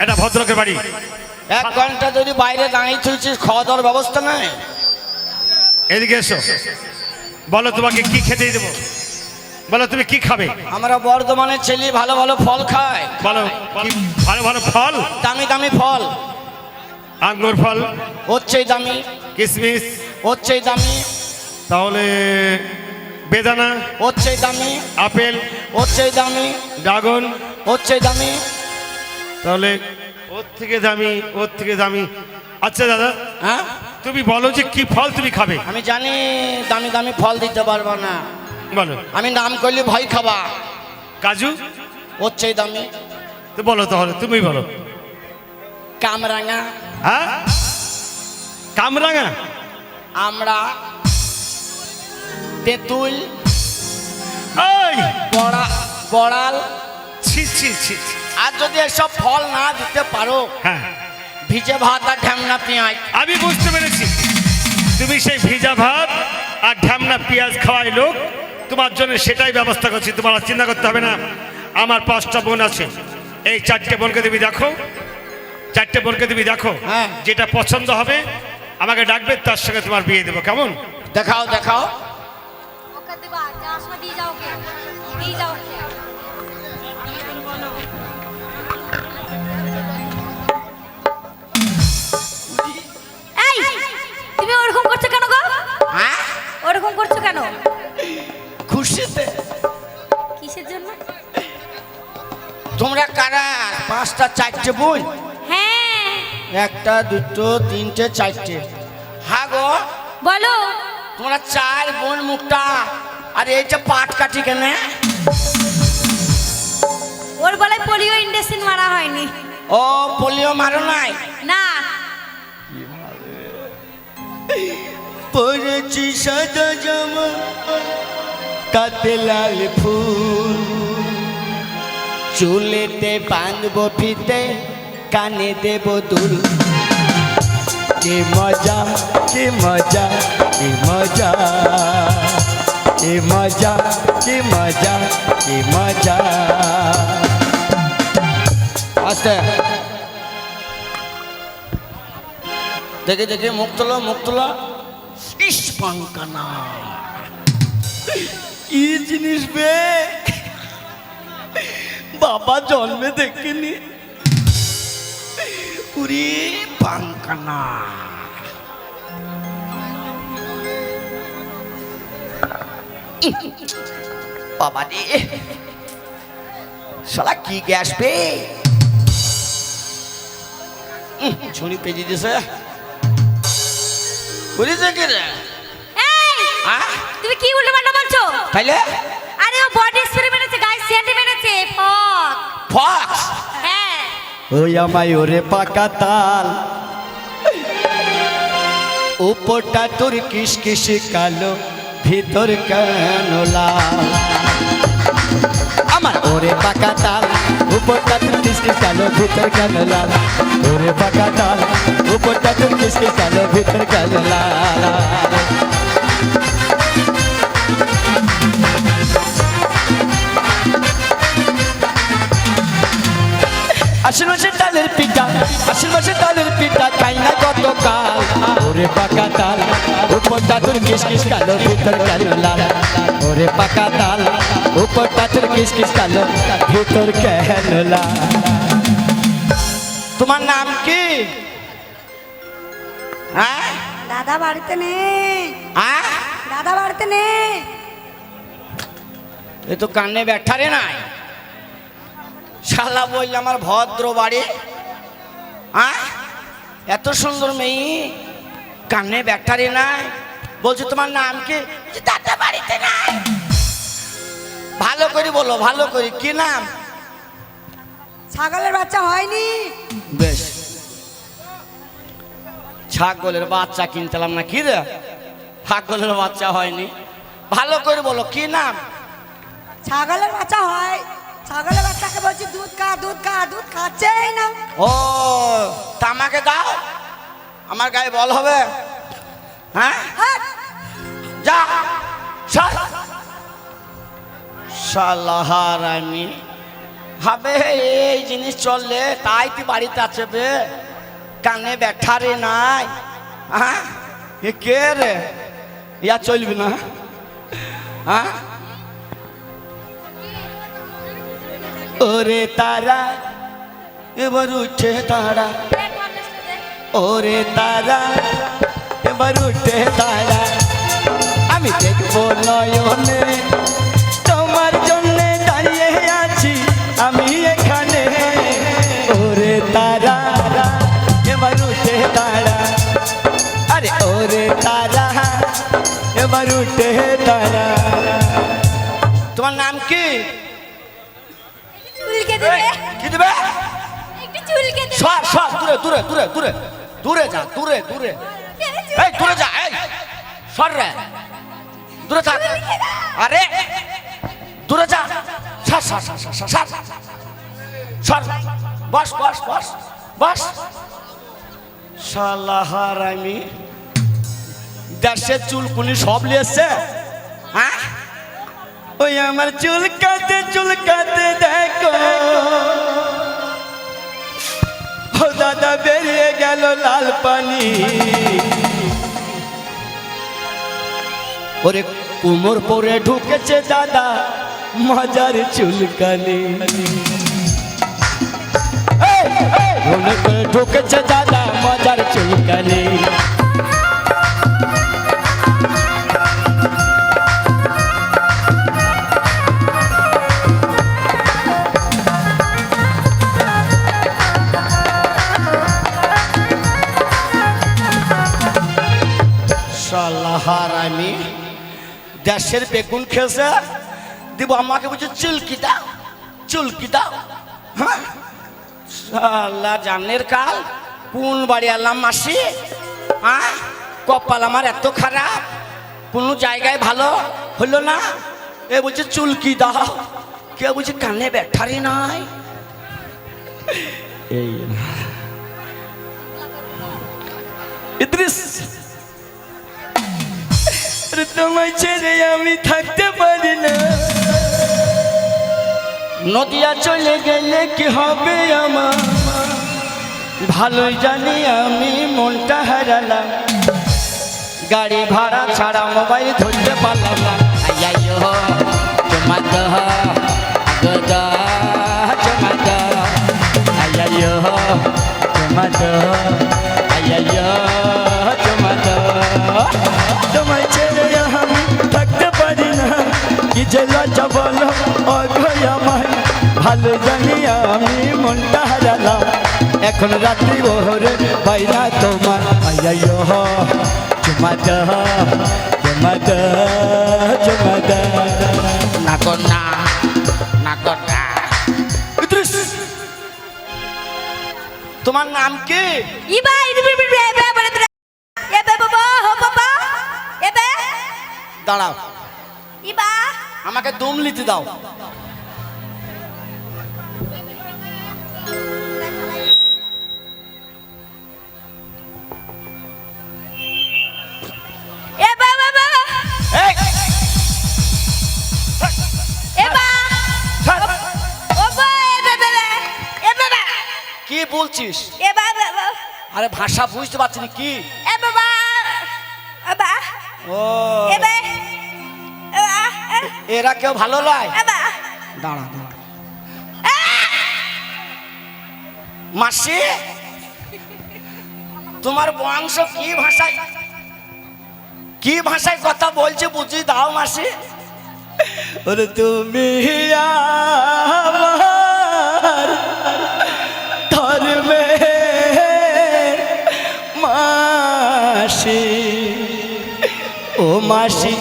এটা ভদ্রকের বাড়ি। এক ঘণ্টা যদি বাইরে দাঁড়িয়ে তুলছিস খাওয়া দাওয়ার ব্যবস্থা নাই? এদিকে এসো। বলো তোমাকে কি খেতে দেবো? বলো তুমি কি খাবে? আমরা বর্ধমানের ছেলে ভালো ভালো ফল খায় বলো কি ভালো ভালো ফল? দামি দামি ফল। আঙ্গুর ফল। হচ্ছে দামি। কিশমিশ হচ্ছে দামি। তাহলে বেদানা। হচ্ছে দামি। আপেল। হচ্ছে দামি। ড্রাগন। হচ্ছে দামি। তাহলে ওর থেকে দামি ওর থেকে দামি। আচ্ছা দাদা হ্যাঁ? তুমি বলো যে কি ফল তুমি খাবে? আমি জানি দামি দামি ফল দিতে পারব না। বলো। আমি নাম করলে ভয় খাবা। কাজু? ওর চেয়ে দামি। তো বলো তাহলে তুমি বলো। কামরাঙা। হ্যাঁ? কামরাঙা? আমরা তেঁতুল বড়াল। ছি ছি ছি ছি। আর যদি এসব ফল না দিতে পারো হ্যাঁ। ভিজে ভাত আর ঢ্যামনা পেঁয়াজ। আমি বুঝতে পেরেছি। তুমি সেই ভিজা ভাত আর ঢ্যামনা পেঁয়াজ খাওয়াই লোক তোমার জন্য সেটাই ব্যবস্থা করছি তোমার আর চিন্তা করতে হবে না। আমার পাঁচটা বোন আছে। এই চারটে বোনকে তুমি দেখো। চারটে বোনকে তুমি দেখো। হ্যাঁ। যেটা পছন্দ হবে আমাকে ডাকবে তার সঙ্গে তোমার বিয়ে দেবো। কেমন? দেখাও দেখাও। কেন? খুশিতে। কিসের জন্য? তোমরা কারা? পাঁচটা চারটে বোন হ্যাঁ। একটা দুটো তিনটে চারটে। হ্যাঁ গো। বলো। তোমরা চার বোন মুখটা আর এইটা পাট কাটি কেন। ওর গলায় পোলিও ইন্ডেসিন মারা হয়নি। ও পোলিও মারো নাই? না। পড়েছি সাদা জামা, তাতে লাল ফুল। চুলেতে বাঁধবো ফিতে, কানে দেব দুল। কি মজা কি মজা কি মজা কি মজা কি মজা কি মজা। আস্তে। দেখে দেখে, মুখ তোলো মুখ তোলো। কি জিনিস বে? বাবা জন্মে দেখিনি। উরি পাঙ্কানা। বাবা রে। শালা কি গ্যাস উম, ঝুড়ি পেঁচে দিছে। বুঝেছে কি রে এই আহ? তুমি কি উল্টো পাল্টা বলছো? তাইলে? আরে ও বডি স্প্রে মেরেছে গায়ে সেন্ট মেরেছে ফক। ফক্স হ্যাঁ। ওই আমায় ওরে পাকা তাল। উপরটা তোর কিস কিস কালো ভিতর কেন লাল? আমার ওরে পাকা তাল। উপরটা তোর কিস কিস কালো ভিতর কেন লাল। ওরে পাকা তাল উপরটা তোর কিস কিস কালো ভিতর কেন লাল। আশ্বিন মাসের তালের পিঠা আশ্বিন মাসের তালের পিঠা খাই না গতকাল। ওরে পাকা তাল উপরটা তোর কিস কিস কালো ভিতর কালো লাল। ওরে পাকা তাল উপরটা তোর কিস কিস কালো ভিতর কেন লাল তোমার নাম কি হ্যাঁ দাদা বাড়িতে নেই দাদা বাড়িতে নেই এ তো কানে ব্যাঠারে নাই শালা বললে আমার ভদ্র বাড়ি হ্যাঁ এত সুন্দর মেয়ে কানে ব্যাটারি নাই বলছে তোমার নাম কি দাদা বাড়িতে নাই ভালো করে বলো ভালো করে। কি নাম? ছাগলের বাচ্চা হয়নি। বেশ। ছাগলের বাচ্চা কিনতেলাম না কি রে? ছাগলের বাচ্চা হয়নি। ভালো করে বলো কি নাম? ছাগলের বাচ্চা হয়। ছাগলের বাচ্চাকে বলছি দুধ খা দুধ খা দুধ খাচ্ছেই না। ও তামাকে দাও। আমার গায়ে বল হবে। হ্যাঁ সালাহার আমি। হবে এই জিনিস চললে তাই তুই বাড়িতে আছে বে। কানে ব্যাঠা রে নাই। হ্যাঁ এ কে রে? ইয়া চলবি না। হ্যাঁ ওরে তারা, এবার উঠে তারা ওরে তারা, এবার উঠে তারা আমি দেখব নয়নে তারা। তোমার নাম কি? চুলকে দেবে কি দেবে? একটু চুলকে দেবে সর সর দূরে দূরে দূরে দূরে। দূরে যা দূরে দূরে। এই দূরে যা এই। সর রে। দূরে থাক। আরে। দূরে যা। সর সর সর সর সর সর। সর। বস বস বস দেশের চুলকুনি সব লিয়েছে? হ্যাঁ? ওই আমার চুলকাতে চুলকাতে দেখো। ও দাদা বেরিয়ে গেল লাল পানি। ওরে কুমোর পরে ঢুকেছে দাদা মজার চুলকানি। ঢুকেছে দাদা মজার চুলকানি। দেশের বেগুন খেয়েছে দিব আমাকে বলছে, চুলকি দাও চুলকি দাও। হ্যাঁ? জানের কাল, কোন বাড়ি আলাম মাসি? হ্যাঁ? কপাল আমার এত খারাপ, কোনো জায়গায় ভালো হলো না? এ বলছে, চুলকি দাও। কেউ বলছে, কানে ব্যাঠারি নাই। এই ইদ্রিস তোমায় ছেড়ে আমি থাকতে পারি না। নদিয়া চলে গেলে কি হবে আমার? ভালোই জানি আমি মনটা হারালাম। গাড়ি ভাড়া ছাড়া মোবাইল ধরতে পারলাম না। আইয়াইয়ো, তোমার আমি মনটা হারালাম। এখন রাত্রি ভোরে বাইনা তোমার। আইয়াইয়ো চুমা দহ চুমা দহ চুমা দহ না গো না না গো না ইদ্রিস, তোমার নাম কি? ইবা দাঁড়াও। ইবা? আমাকে দম লিতে দাও। আরে ভাষা বুঝতে পারছি না কি? এ বাবা এবা ও। এবে এরা কেউ ভালো নয়। দাঁড়া দাঁড়া। মাসি তোমার বংশ কি ভাষায়? কি ভাষায় কথা বলছে বুঝি দাও মাসি। ওরে তুমি ও মাসি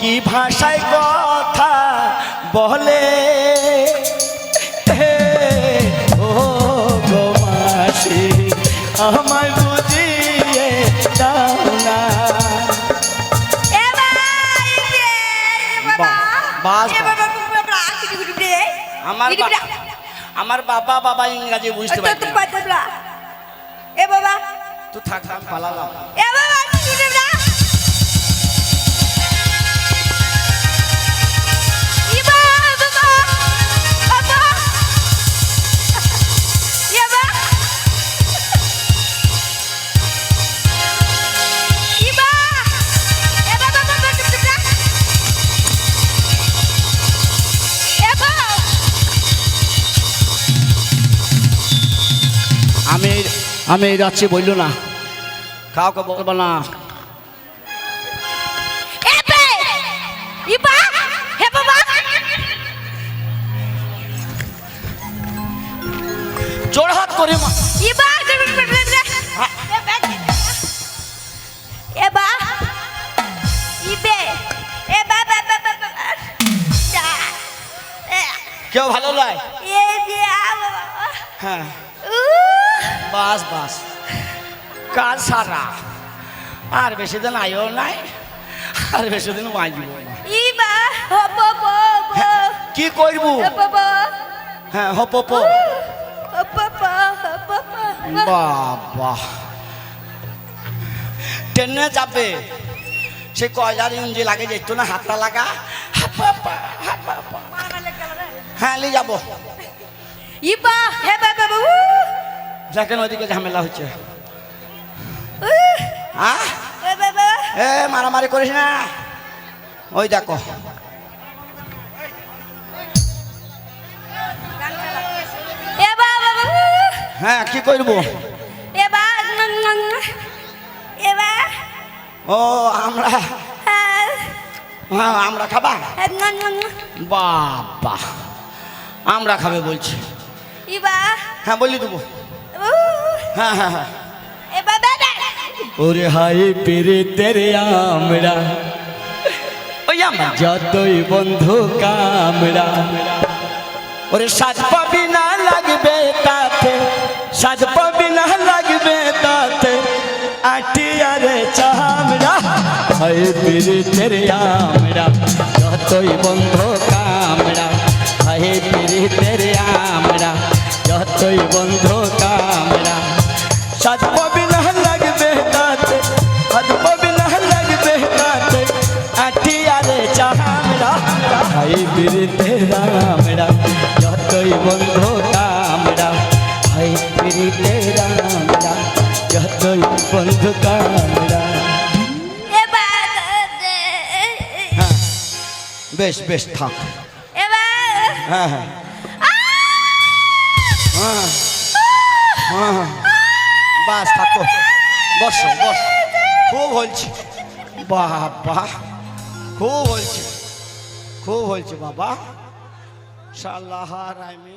কি ভাষায় কথা বলে? হে ও গো মাসি আমায় বুঝিয়ে দাও না। রে আমার আমার বাবা বাবা ইংরাজি বুঝতে তো পারি তো এ বাবা। তুই থাক পালালাম। এ বাবা আমি আমি যাচ্ছি বলল না। কাউকে বলব না। করে মা। যা। কেউ ভালো নয় এ দিয়া বাবা। হ্যাঁ। বাস বাস। কাজ সারা। আর বেশি দিন আয়ও নাই আর বেশি দিন বাঁচব হ্যাঁ, কি করব? হ্যাঁ হপ বাবা। ট্রেনে যাবে। সে কয়লার ইঞ্জি লাগে যেত না হাতটা লাগা। হ্যাঁ যাব। ইবা হে বাবা দেখেন ওইদিকে ঝামেলা হচ্ছে। হ্যাঁ এ মারামারি করিস না। ওই দেখো। হ্যাঁ কি করব? ও আমরা। হ্যাঁ। আমরা খাবা? বাবা আমরা খাবে বলছি। হ্যাঁ বলি দেবো। হ্যাঁ হ্যাঁ হ্যাঁ ওরে হাই পেরে তেরে আমরা। ওই আমার। যতই বন্ধু কামড়া। ওরে সাজ পাবি না লাগবে তাতে সাজ পাবি না লাগবে তাতে আটি আরে চামড়া। হাই পেরে তেরে আমরা। যতই বন্ধু কামড়া বেশ বেশ থাক। হ্যাঁ হ্যাঁ। হ্যাঁ হ্যাঁ। বাস থাকো। বস বস। খুব হলছে। বাবা খুব হলছে। খুব হলছে বাবা। সাল্লাহার রাইমে